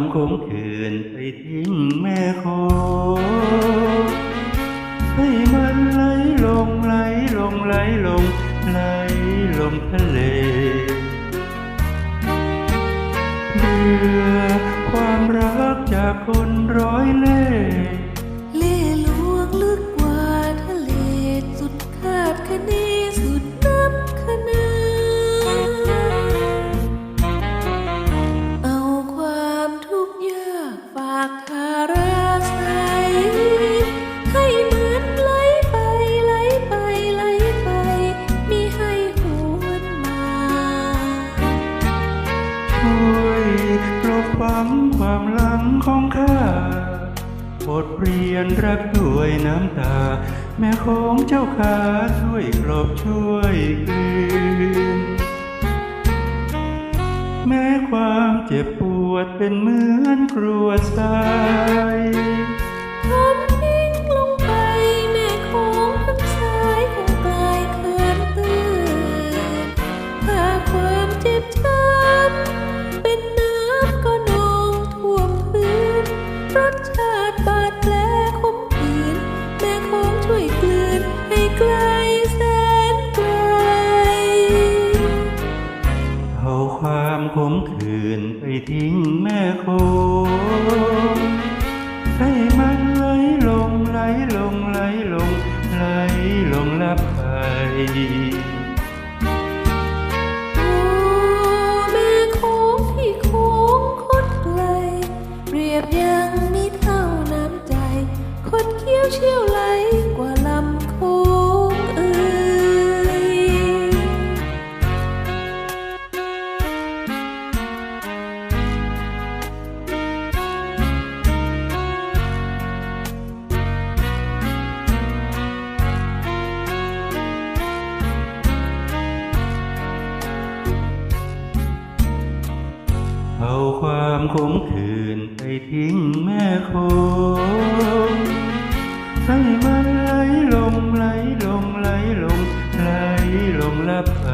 มขงขื่นไปทิ้งแม่โคให้มันไหลลงไหลลงไหลลงไหลลงทะเลเรือความรักจากคนร้อยเล่ ช่วยปลบฝังความหลังของข้าบทเรียนรักด้วยน้ำตา แม่ของเจ้าขาช่วยกรอบช่วยกลืนแม้ความเจ็บปวดเป็นเหมือนกลัวดทรา ความขมขื่นไปทิ้งแม่โคงให้มันไหลลงไหลลงไหลลงไหลลงลับไปโอ้แม่โคที่โค้งคดไกลเปรียบยังมิเท่าน้ำใจคดเคี้ยวเชี่ยวไหลกว่า ความขมขื่นไปทิ้งแม่โคงให้มันไหลลงไหลลงไหลลงไหลลงละไป